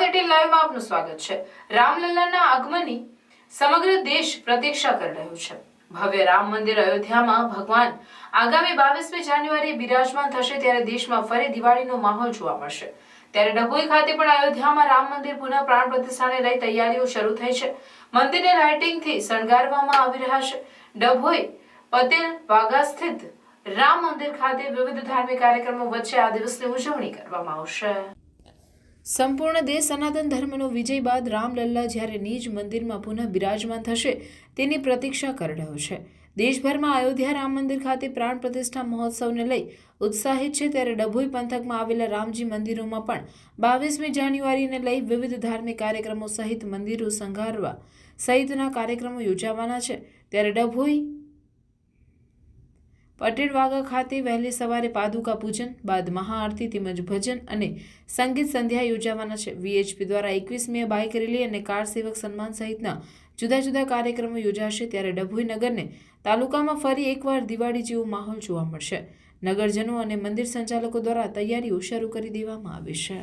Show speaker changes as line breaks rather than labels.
Eighteen લાઈવમાં આપનું સ્વાગત છે. રામલલ્લાના આગમનની સમગ્ર દેશ પ્રતીક્ષા કરી રહ્યો છે. ભવ્ય રામ મંદિર અયોધ્યામાં ભગવાન આગામી બાવીસમી જાન્યુઆરીએ બિરાજમાન થશે ત્યારે દેશમાં ફરી દિવાળીનો માહોલ જોવા મળશે. ત્યારે ડભોઈ ખાતે પણ અયોધ્યામાં રામ મંદિર પુનઃ પ્રાણ પ્રતિષ્ઠાને લઈ તૈયારીઓ શરૂ થઈ છે. મંદિરને લાઇટિંગથી શણગારવામાં આવી રહ્યા છે. ડભોઈ, પટેલ, વાઘા સ્થિત રામ મંદિર ખાતે વિવિધ ધાર્મિક કાર્યક્રમો વચ્ચે આ દિવસની ઉજવણી કરવામાં આવશે. સંપૂર્ણ દેશ સનાતન ધર્મનો વિજય બાદ રામલલ્લા જ્યારે નિજ મંદિરમાં પુનઃ બિરાજમાન થશે, તેની પ્રતીક્ષા કરી રહ્યો છે. દેશભરમાં અયોધ્યા રામ મંદિર ખાતે પ્રાણ પ્રતિષ્ઠા મહોત્સવને લઈ ઉત્સાહિત છે ત્યારે ડભોઈ પંથકમાં આવેલા રામજી મંદિરોમાં પણ બાવીસમી જાન્યુઆરીને લઈ વિવિધ ધાર્મિક કાર્યક્રમો સહિત મંદિરો સંઘારવા સહિતના કાર્યક્રમો યોજાવાના છે. ત્યારે ડભોઈ પટેલ વાગા ખાતે વહેલી સવારે પાદુકા પૂજન, બાદ મહાઆરતી તેમજ ભજન અને સંગીત સંધ્યા યોજાવાના છે. વીએચપી દ્વારા એકવીસમીએ બાઇક રેલી અને કાર સેવક સન્માન સહિતના જુદા જુદા કાર્યક્રમો યોજાશે ત્યારે ડભોઈ નગરને તાલુકામાં ફરી એકવાર દિવાળી જેવો માહોલ જોવા મળશે. નગરજનો અને મંદિર સંચાલકો દ્વારા તૈયારીઓ શરૂ કરી દેવામાં આવી છે.